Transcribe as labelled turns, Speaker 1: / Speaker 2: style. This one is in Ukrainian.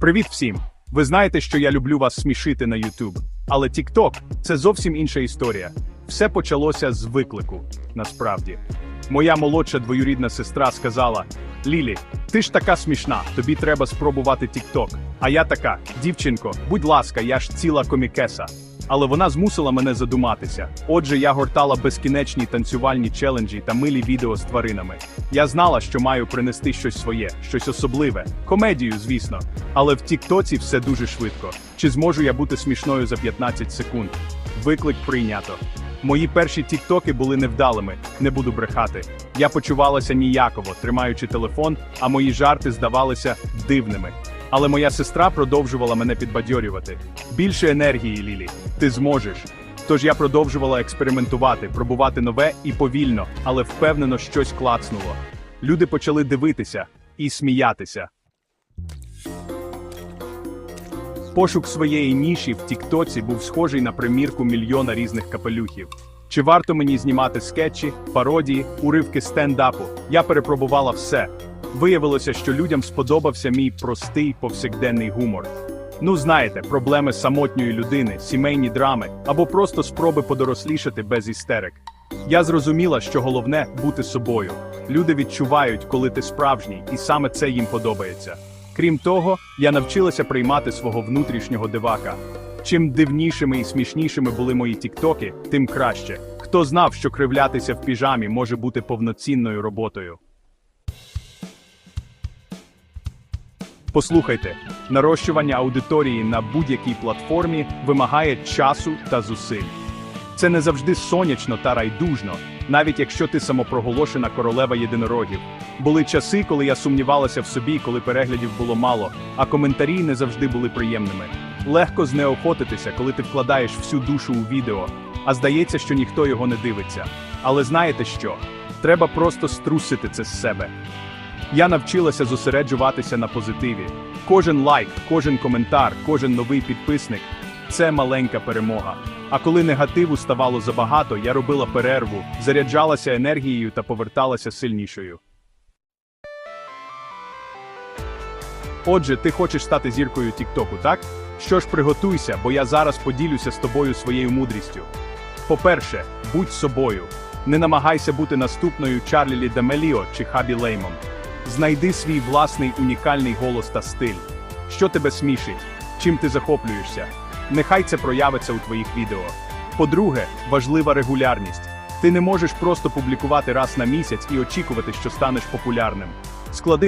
Speaker 1: Привіт всім! Ви знаєте, що я люблю вас смішити на YouTube. Але TikTok – це зовсім інша історія. Все почалося з виклику, насправді. Моя молодша двоюрідна сестра сказала: Лілі, ти ж така смішна, тобі треба спробувати TikTok. А я така, дівчинко, будь ласка, я ж ціла комікеса. Але вона змусила мене задуматися. Отже, я гортала безкінечні танцювальні челенджі та милі відео з тваринами. Я знала, що маю принести щось своє, щось особливе, комедію, звісно. Але в Тіктоці все дуже швидко. Чи зможу я бути смішною за 15 секунд? Виклик прийнято. Мої перші тіктоки були невдалими, не буду брехати. Я почувалася ніяково, тримаючи телефон, а мої жарти здавалися дивними. Але моя сестра продовжувала мене підбадьорювати. Більше енергії, Лілі, ти зможеш. Тож я продовжувала експериментувати, пробувати нове і повільно, але впевнено щось клацнуло. Люди почали дивитися і сміятися. Пошук своєї ніші в Тіктоці був схожий на примірку мільйона різних капелюхів. Чи варто мені знімати скетчі, пародії, уривки стендапу? Я перепробувала все. Виявилося, що людям сподобався мій простий повсякденний гумор. Ну, знаєте, проблеми самотньої людини, сімейні драми або просто спроби подорослішати без істерик. Я зрозуміла, що головне бути собою. Люди відчувають, коли ти справжній, і саме це їм подобається. Крім того, я навчилася приймати свого внутрішнього дивака. Чим дивнішими і смішнішими були мої тіктоки, тим краще. Хто знав, що кривлятися в піжамі може бути повноцінною роботою. Послухайте, нарощування аудиторії на будь-якій платформі вимагає часу та зусиль. Це не завжди сонячно та райдужно, навіть якщо ти самопроголошена королева єдинорогів. Були часи, коли я сумнівалася в собі, коли переглядів було мало, а коментарі не завжди були приємними. Легко знеохотитися, коли ти вкладаєш всю душу у відео, а здається, що ніхто його не дивиться. Але знаєте що? Треба просто струсити це з себе. Я навчилася зосереджуватися на позитиві. Кожен лайк, кожен коментар, кожен новий підписник це маленька перемога. А коли негативу ставало забагато, я робила перерву, заряджалася енергією та поверталася сильнішою. Отже, ти хочеш стати зіркою Тіктоку, так? Що ж, приготуйся, бо я зараз поділюся з тобою своєю мудрістю. По-перше, будь собою. Не намагайся бути наступною Чарлі Дамеліо чи Хабі Леймом. Знайди свій власний унікальний голос та стиль. Що тебе смішить? Чим ти захоплюєшся? Нехай це проявиться у твоїх відео. По-друге, важлива регулярність. Ти не можеш просто публікувати раз на місяць і очікувати, що станеш популярним. Склади